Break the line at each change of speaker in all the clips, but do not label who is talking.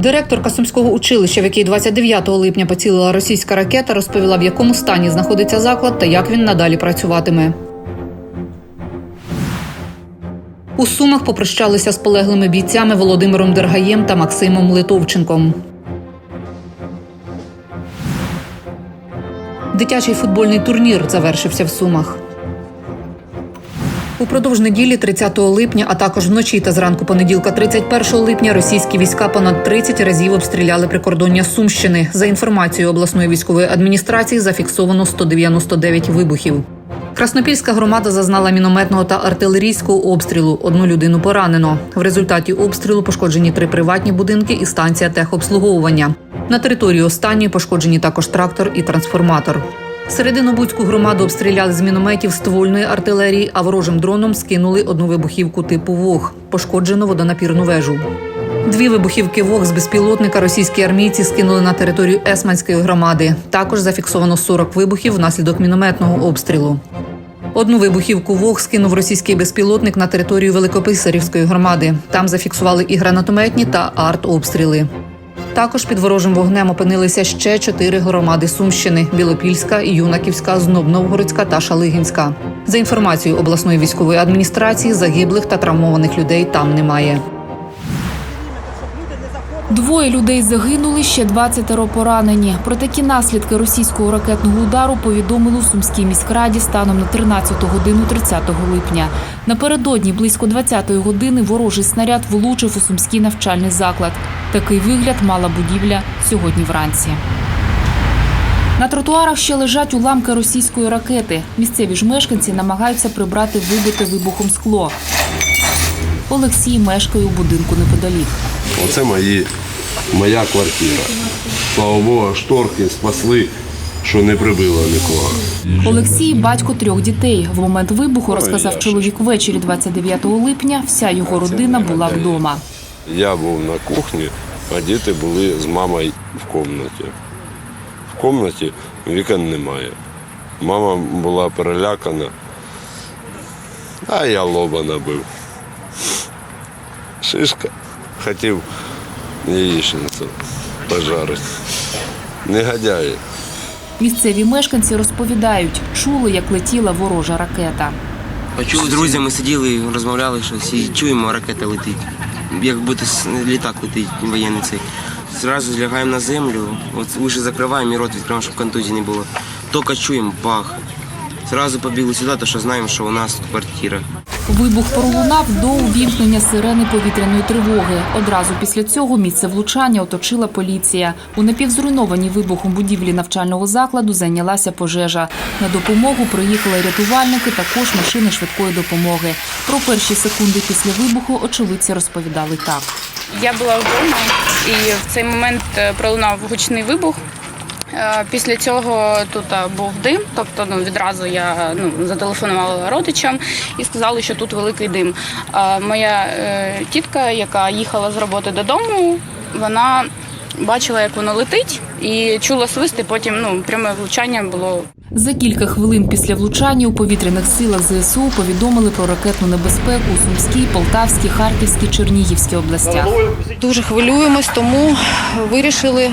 Директорка Сумського училища, в який 29 липня поцілила російська ракета, розповіла, в якому стані знаходиться заклад та як він надалі працюватиме. У Сумах попрощалися з полеглими бійцями Володимиром Дергаєм та Максимом Литовченком. Дитячий футбольний турнір завершився в Сумах. Упродовж неділі 30 липня, а також вночі та зранку понеділка 31 липня російські війська понад 30 разів обстріляли прикордоння Сумщини. За інформацією обласної військової адміністрації, зафіксовано 199 вибухів. Краснопільська громада зазнала мінометного та артилерійського обстрілу. Одну людину поранено. В результаті обстрілу пошкоджені три приватні будинки і станція техобслуговування. На території останньої пошкоджені також трактор і трансформатор. Серединобудську громаду обстріляли з мінометів ствольної артилерії, а ворожим дроном скинули одну вибухівку типу ВОГ. Пошкоджено водонапірну вежу. Дві вибухівки ВОГ з безпілотника російські армійці скинули на територію Есманської громади. Також зафіксовано 40 вибухів внаслідок мінометного обстрілу. Одну вибухівку ВОГ скинув російський безпілотник на територію Великописарівської громади. Там зафіксували і гранатометні та артобстріли. Також під ворожим вогнем опинилися ще чотири громади Сумщини: Білопільська, Юнаківська, Знобновгородська та Шалигінська. За інформацією обласної військової адміністрації, загиблих та травмованих людей там немає.
Двоє людей загинули, ще 20 поранені. Про такі наслідки російського ракетного удару повідомили у Сумській міськраді станом на 13 годину 30 липня. Напередодні близько 20 години ворожий снаряд влучив у сумський навчальний заклад. Такий вигляд мала будівля сьогодні вранці. На тротуарах ще лежать уламки російської ракети. Місцеві ж мешканці намагаються прибрати вибите вибухом скло. Олексій мешкає у будинку неподалік.
Оце мої, моя квартира. Слава Богу, шторки спасли, що не прибило нікого.
Олексій батько трьох дітей. В момент вибуху розказав чоловік ввечері 29 липня. Вся його родина була вдома.
Я був на кухні, а діти були з мамою в кімнаті. В кімнаті вікон немає. Мама була перелякана, а я лоба набив. Шишка. Хотів яєчницю пожарити. Негодяї.
Місцеві мешканці розповідають, чули, як летіла ворожа ракета.
Почули з друзями сиділи, і розмовляли щось і чуємо, ракета летить. Як будто літак летить воєнний цей. Зразу злягаємо на землю, от уші закриваємо і рот відкриваємо, щоб контузії не було. Тільки чуємо бах. Зразу побігли сюди, тому що знаємо, що у нас тут квартира.
Вибух пролунав до увімкнення сирени повітряної тривоги. Одразу після цього місце влучання оточила поліція. У напівзруйнованій вибухом будівлі навчального закладу зайнялася пожежа. На допомогу приїхали рятувальники, також машини швидкої допомоги. Про перші секунди після вибуху очевидці розповідали так.
Я була вдома, і в цей момент е, пролунав гучний вибух. Е, Після цього тут е, був дим, тобто ну, відразу я ну, зателефонувала родичам і сказали, що тут великий дим. Е, Моя тітка, яка їхала з роботи додому, вона бачила, як воно летить, і чула свист, і потім ну, пряме влучання було
За кілька хвилин після влучання у повітряних силах ЗСУ повідомили про ракетну небезпеку у Сумській, Полтавській, Харківській, Чернігівській областях.
Дуже хвилюємось, тому вирішили е,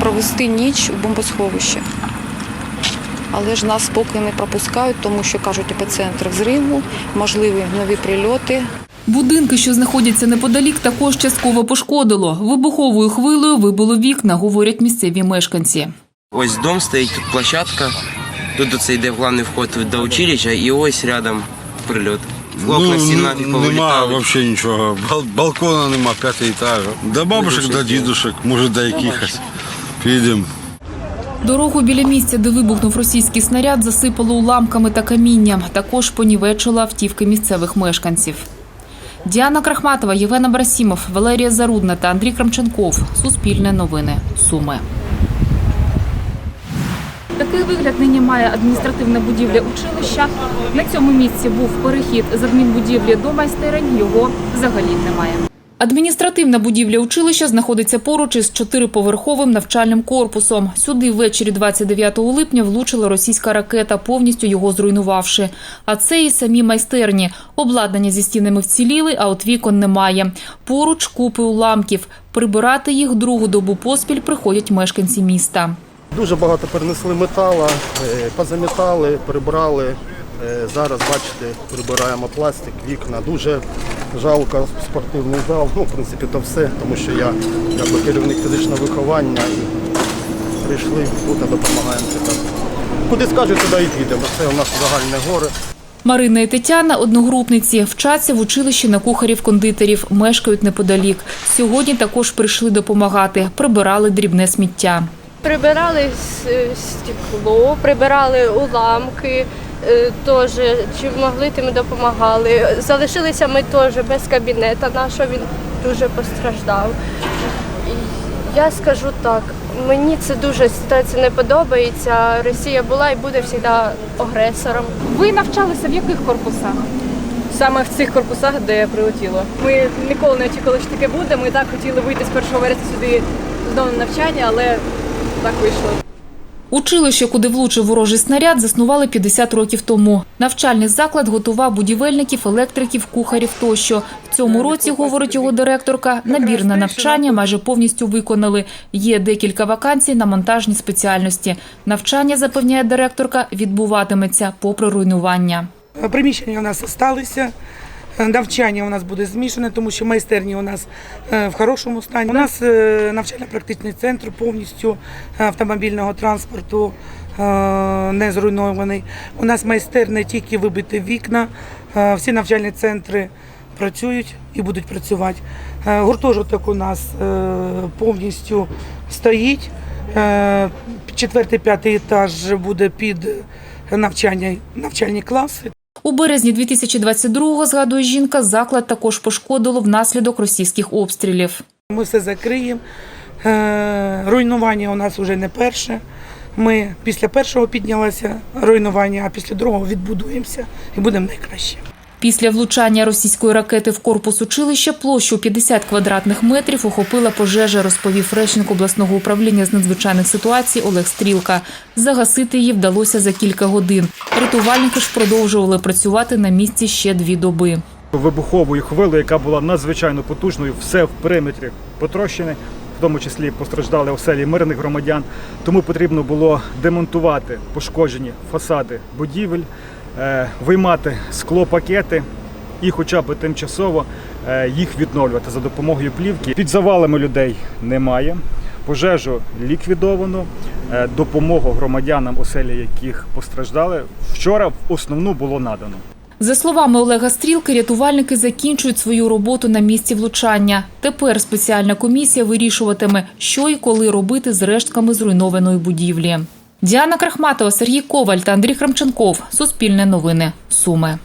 провести ніч у бомбосховищі. Але ж нас поки не пропускають, тому що кажуть епіцентр взриву, можливі нові прильоти.
Будинки, що знаходяться неподалік, також частково пошкодило. Вибуховою хвилею вибило вікна, говорять місцеві мешканці.
Ось дом стоїть, тут площадка. Тут оце йде главний вход до училища, і ось рядом прильот. В окна
ну, нема
повилітали.
взагалі нічого. Бал- балкона нема, п'ятий етаж. До бабушек, до дідушек, може до якихось. Підемо.
Дорогу біля місця, де вибухнув російський снаряд, засипало уламками та камінням. Також понівечила автівки місцевих мешканців. Діана Крахматова, Євгена Брасімов, Валерія Зарудна та Андрій Крамченков. Суспільне новини. Суми. Такий вигляд нині має адміністративна будівля училища. На цьому місці був перехід з адмінбудівлі до майстерень. Його взагалі немає. Адміністративна будівля училища знаходиться поруч із чотириповерховим навчальним корпусом. Сюди ввечері 29 липня влучила російська ракета, повністю його зруйнувавши. А це і самі майстерні. Обладнання зі стінами вціліли, а от вікон немає. Поруч купи уламків. Прибирати їх другу добу поспіль приходять мешканці міста.
Дуже багато перенесли метала, е, позамітали, прибрали. Е, Зараз, бачите, прибираємо пластик, вікна. Дуже жалко спортивний зал. Ну, в принципі, то все, тому що я якби керівник фізичного виховання і прийшли тут, допомагаємо. Куди скажуть, туди і підемо. Це у нас загальне горе.
Марина і Тетяна, одногрупниці, вчаться в училищі на кухарів-кондитерів, мешкають неподалік. Сьогодні також прийшли допомагати, прибирали дрібне сміття.
Прибирали с- стекло, прибирали уламки, е, теж чи могли, тим допомагали. Залишилися ми теж без кабінета нашого, він дуже постраждав. Я скажу так, мені це дуже ситуація не подобається. Росія була і буде завжди агресором.
Ви навчалися в яких корпусах? Саме в цих корпусах, де прилетіло. Ми ніколи не очікували, що таке буде. Ми так хотіли вийти з 1 вересня сюди знову на навчання, але так вийшло.
Училище, куди влучив ворожий снаряд, заснували 50 років тому. Навчальний заклад готував будівельників, електриків, кухарів тощо. В цьому році, говорить його директорка, набір на навчання майже повністю виконали. Є декілька вакансій на монтажні спеціальності. Навчання, запевняє директорка, відбуватиметься попри руйнування.
Приміщення у нас залишилися. Навчання у нас буде змішане, тому що майстерні у нас е, в хорошому стані. У нас е, навчально-практичний центр повністю е, автомобільного транспорту не зруйнований. У нас майстерні тільки вибиті вікна. Всі навчальні центри працюють і будуть працювати. Гуртожиток у нас повністю стоїть. Четвертий, п'ятий етаж буде під навчання, навчальні класи.
У березні 2022-го, згадує жінка, заклад також пошкодило внаслідок російських обстрілів.
Ми все закриємо. Е, Руйнування у нас вже не перше. Ми після першого піднялися руйнування, а після другого відбудуємося і будемо найкраще.
Після влучання російської ракети в корпус училища площу 50 квадратних метрів охопила пожежа, розповів речник обласного управління з надзвичайних ситуацій Олег Стрілка. Загасити її вдалося за кілька годин. Рятувальники ж продовжували працювати на місці ще дві доби.
вибуховою хвилею, яка була надзвичайно потужною, все в периметрі потрощене, в тому числі постраждали оселі мирних громадян. Тому потрібно було демонтувати пошкоджені фасади будівель, виймати склопакети і, хоча б тимчасово, е, їх відновлювати за допомогою плівки. Під завалами людей немає. Пожежу ліквідовано, е, допомогу громадянам, оселі яких постраждали, вчора в основну було надано.
За словами Олега Стрілки, рятувальники закінчують свою роботу на місці влучання. Тепер спеціальна комісія вирішуватиме, що і коли робити з рештками зруйнованої будівлі. Діана Крахматова, Сергій Коваль та Андрій Храмченков. Суспільне новини. Суми.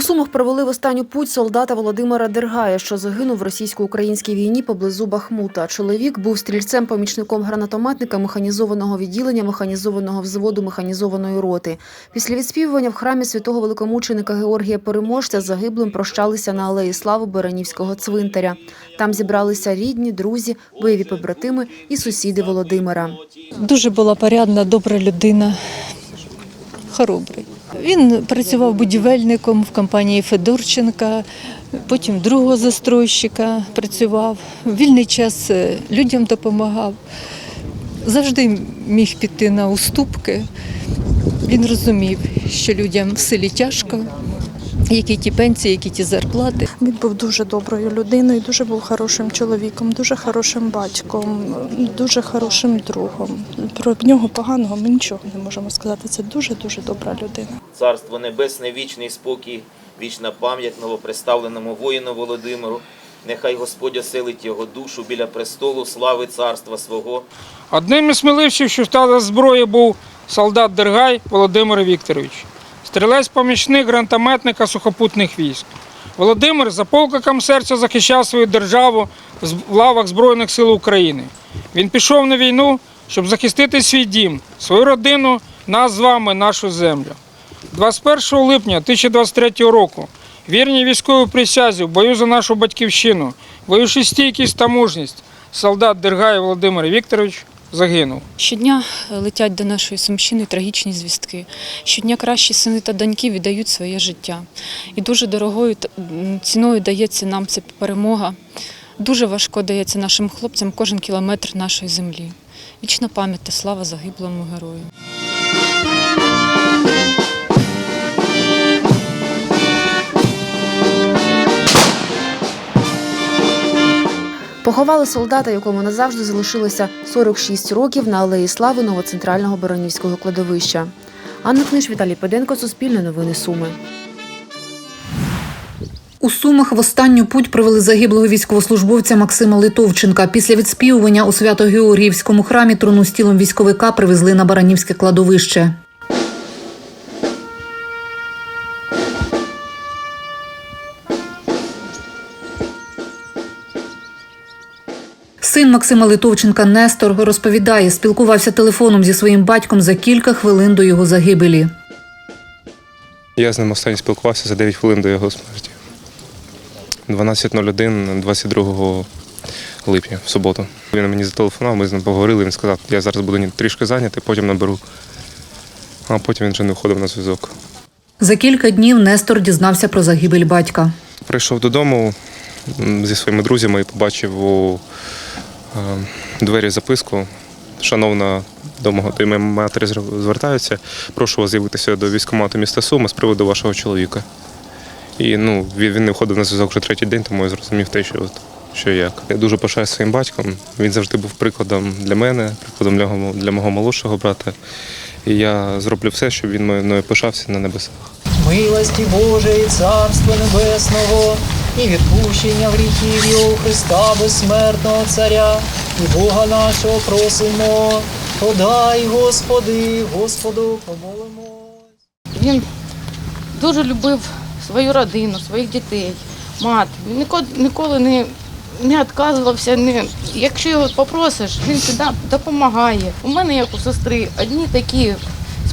У Сумах провели в останню путь солдата Володимира Дергая, що загинув в російсько-українській війні поблизу Бахмута. Чоловік був стрільцем-помічником гранатометника механізованого відділення механізованого взводу механізованої роти. Після відспівування в храмі святого великомученика Георгія Переможця загиблим прощалися на алеї Слави Беренівського цвинтаря. Там зібралися рідні, друзі, бойові побратими і сусіди Володимира.
Дуже була порядна, добра людина, хоробрий. Він працював будівельником в компанії Федорченка, потім другого застройщика працював. Вільний час е, людям допомагав. Завжди міг піти на уступки. Він розумів, що людям в селі тяжко, які ті пенсії, які ті зарплати.
Він був дуже доброю людиною, дуже був хорошим чоловіком, дуже хорошим батьком, дуже хорошим другом. Про нього поганого ми нічого не можемо сказати. Це дуже дуже добра людина.
Царство Небесне, вічний спокій, вічна пам'ять новоприставленому воїну Володимиру. Нехай Господь оселить його душу біля престолу слави царства свого.
Одним із сміливців, що стали зброї, був солдат Дергай Володимир Вікторович, стрілець-помічник гранатометника сухопутних військ. Володимир за покликом серця захищав свою державу в лавах Збройних сил України. Він пішов на війну, щоб захистити свій дім, свою родину, нас з вами, нашу землю. 21 липня 2023 року вірні військовій присязі в бою за нашу батьківщину, воюючи стійкість та мужність, солдат Дергай Володимир Вікторович загинув.
Щодня летять до нашої Сумщини трагічні звістки. Щодня кращі сини та доньки віддають своє життя. І дуже дорогою ціною дається нам ця перемога. Дуже важко дається нашим хлопцям кожен кілометр нашої землі. Вічна пам'ять та слава загиблому герою.
Поховали солдата, якому назавжди залишилося 46 років на алеї Слави новоцентрального Баранівського кладовища. Анна Книж, Віталій Педенко, Суспільне новини Суми.
У Сумах в останню путь провели загиблого військовослужбовця Максима Литовченка. Після відспівування у Свято-Георгіївському храмі труну з тілом військовика привезли на Баранівське кладовище. Син Максима Литовченка Нестор розповідає, спілкувався телефоном зі своїм батьком за кілька хвилин до його загибелі.
Я з ним останній спілкувався за 9 хвилин до його смерті. 12.01 22 липня, в суботу. Він мені зателефонував, ми з ним поговорили, він сказав, я зараз буду трішки зайнятий, потім наберу. А потім він вже не входив на зв'язок.
За кілька днів Нестор дізнався про загибель батька.
Прийшов додому зі своїми друзями і побачив у двері записку. Шановна до мого до матері звертаються. Прошу вас з'явитися до військкомату міста Суми з приводу вашого чоловіка. І ну, він не входив на зв'язок вже третій день, тому я зрозумів те, що, от, що як. Я дуже пишаю своїм батьком. Він завжди був прикладом для мене, прикладом для, мого- для мого молодшого брата. І я зроблю все, щоб він мною пишався на небесах.
милості Божої, Царства Небесного, і відпущення гріхів Його Христа безсмертного Царя, і Бога нашого просимо, подай, Господи, Господу, помолимо.
Він дуже любив свою родину, своїх дітей, мати. Він ніколи не, не відказувався. Не, якщо його попросиш, він завжди допомагає. У мене, як у сестри, одні такі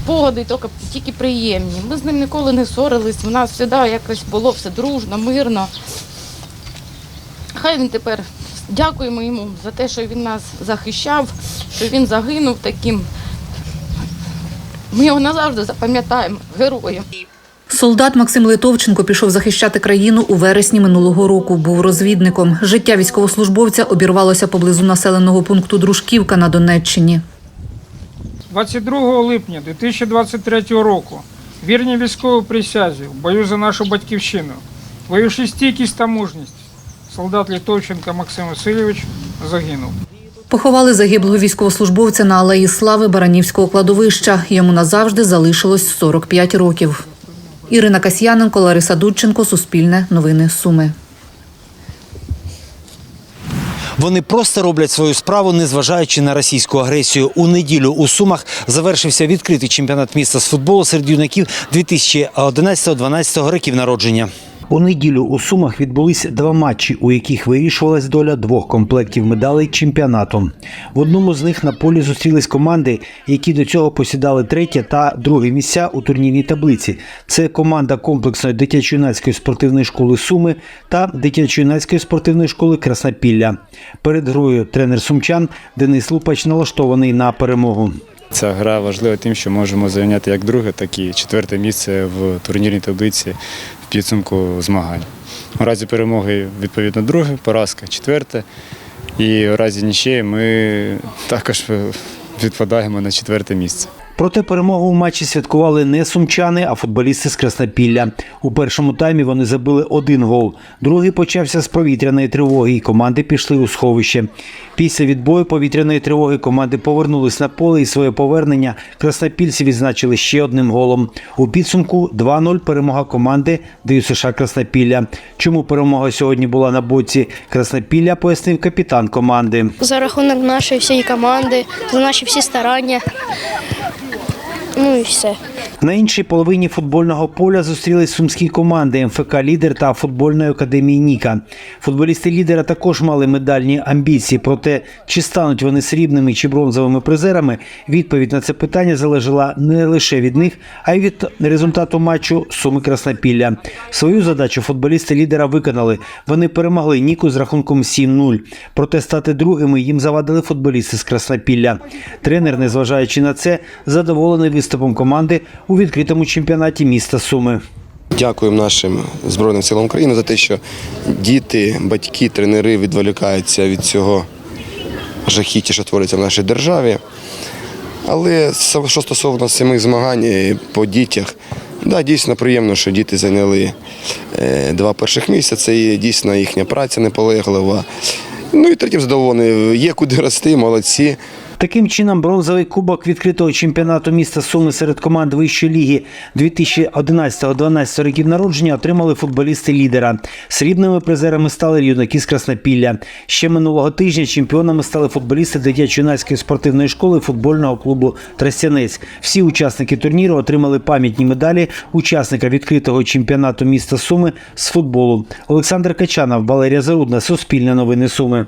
спогади, тільки, тільки приємні. Ми з ним ніколи не ссорились, у нас завжди якось було все дружно, мирно. Хай він тепер дякуємо йому за те, що він нас захищав, що він загинув таким. Ми його назавжди запам'ятаємо героєм.
Солдат Максим Литовченко пішов захищати країну у вересні минулого року. Був розвідником. Життя військовослужбовця обірвалося поблизу населеного пункту Дружківка на Донеччині.
22 липня 2023 року вірні військовій присязі в бою за нашу батьківщину, воюючи стійкість та мужність, солдат Літовченка Максим Васильович загинув.
Поховали загиблого військовослужбовця на алеї Слави Баранівського кладовища. Йому назавжди залишилось 45 років. Ірина Касьяненко, Лариса Дудченко, Суспільне, Новини Суми.
Вони просто роблять свою справу, незважаючи на російську агресію. У неділю у Сумах завершився відкритий чемпіонат міста з футболу серед юнаків 2011-2012 років народження. У неділю у Сумах відбулись два матчі, у яких вирішувалась доля двох комплектів медалей чемпіонату. В одному з них на полі зустрілись команди, які до цього посідали третє та друге місця у турнірній таблиці. Це команда комплексної дитячо-юнацької спортивної школи Суми та дитячо-юнацької спортивної школи Краснопілля. Перед грою тренер сумчан Денис Лупач налаштований на перемогу.
Ця гра важлива тим, що можемо зайняти як друге, так і четверте місце в турнірній таблиці в підсумку змагань. У разі перемоги, відповідно, друге, поразка четверте. І у разі нічиї ми також відпадаємо на четверте місце.
Проте перемогу у матчі святкували не сумчани, а футболісти з Краснопілля. У першому таймі вони забили один гол. Другий почався з повітряної тривоги, і команди пішли у сховище. Після відбою повітряної тривоги команди повернулись на поле і своє повернення краснопільці відзначили ще одним голом. У підсумку 2-0 перемога команди ДЮСШ Краснопілля. Чому перемога сьогодні була на боці Краснопілля, пояснив капітан команди.
За рахунок нашої всієї команди, за наші всі старання.
Ну і все.
На іншій половині футбольного поля зустрілись сумські команди МФК Лідер та футбольної академії Ніка. Футболісти лідера також мали медальні амбіції. Проте чи стануть вони срібними чи бронзовими призерами? Відповідь на це питання залежала не лише від них, а й від результату матчу Суми Краснопілля. Свою задачу футболісти лідера виконали. Вони перемогли Ніку з рахунком 7-0. Проте стати другими їм завадили футболісти з Краснопілля. Тренер, незважаючи на це, задоволений виступом команди у відкритому чемпіонаті міста Суми.
Дякуємо нашим Збройним силам України за те, що діти, батьки, тренери відволікаються від цього жахіття, що твориться в нашій державі. Але що стосовно самих змагань е, по дітях, да, дійсно приємно, що діти зайняли е, два перших місця. Це дійсно їхня праця неполеглива. Ну і третім задоволений. Є куди рости, молодці.
Таким чином, бронзовий кубок відкритого чемпіонату міста Суми серед команд вищої ліги 2011-2012 років народження отримали футболісти лідера. Срібними призерами стали юнаки з Краснопілля. Ще минулого тижня чемпіонами стали футболісти дитячо-юнацької спортивної школи футбольного клубу Тростянець. Всі учасники турніру отримали пам'ятні медалі учасника відкритого чемпіонату міста Суми з футболу. Олександр Качанов, Валерія Зарудна, Суспільне новини Суми.